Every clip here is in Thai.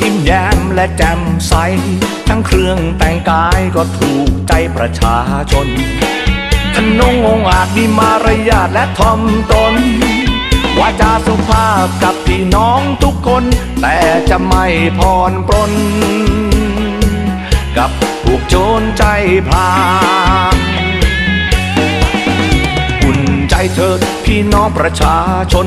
ยิ้มแย้มและแจ่มใส ทั้งเครื่องแต่งกายก็ถูกใจประชาชนทนงองอาจมีมารยาทและทอมตนวาจาสุภาพกับพี่น้องทุกคน แต่จะไม่พรปรนกับพวกโจรใจพลาอุ่นใจเถิดพี่น้องประชาชน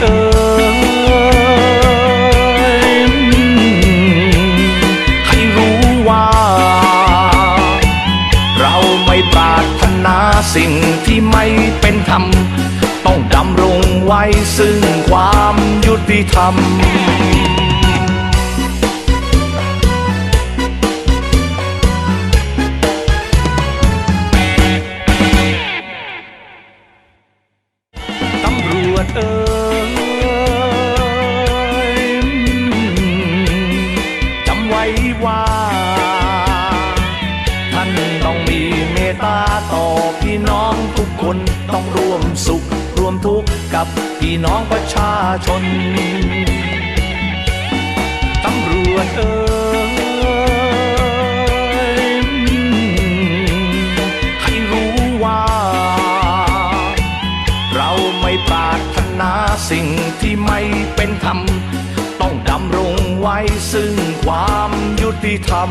เอ่ยให้รู้ว่า เราไม่ปรารถนาสิ่งที่ไม่เป็นธรรม ต้องดำรงไว้ซึ่งความยุติธรรม คนต้องร่วมสุขร่วมทุกข์กับพี่น้องประชาชน ตำรวจเอ่ให้รู้ว่า เราไม่ปารถนาสิ่งที่ไม่เป็นธรรม ต้องดำรงไว้ซึ่งความยุติธรรม